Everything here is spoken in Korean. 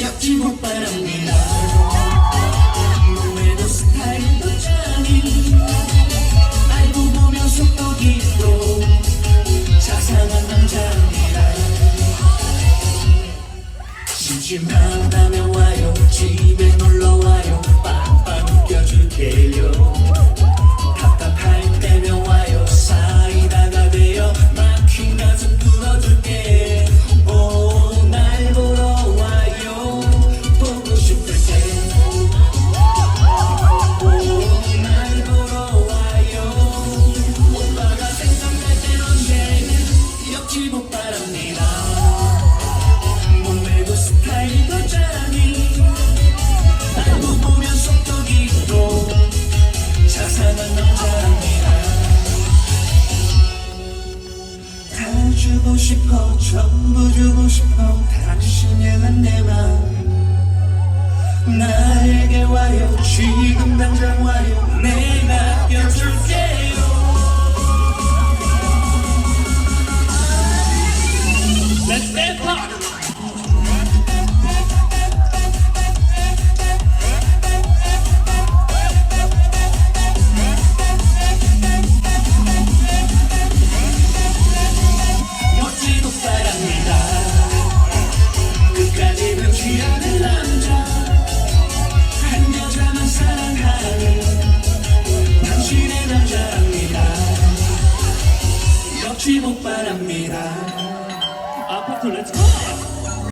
역지 못 바랍니다. 몸매도 스타일도 짱이. 알고 보면 속도 깊고 자상한 남자입니다. 심심하다면 와요. 집에 놀러와요 역지 못 바랍니다. 몸매도 스타일도 짱이. 알고 보면 속도 깊고 자상한 남자입니다. 다 주고 싶어 전부 주고 싶어 당신이 난내 시못 바랍니다. 아파트 렛츠고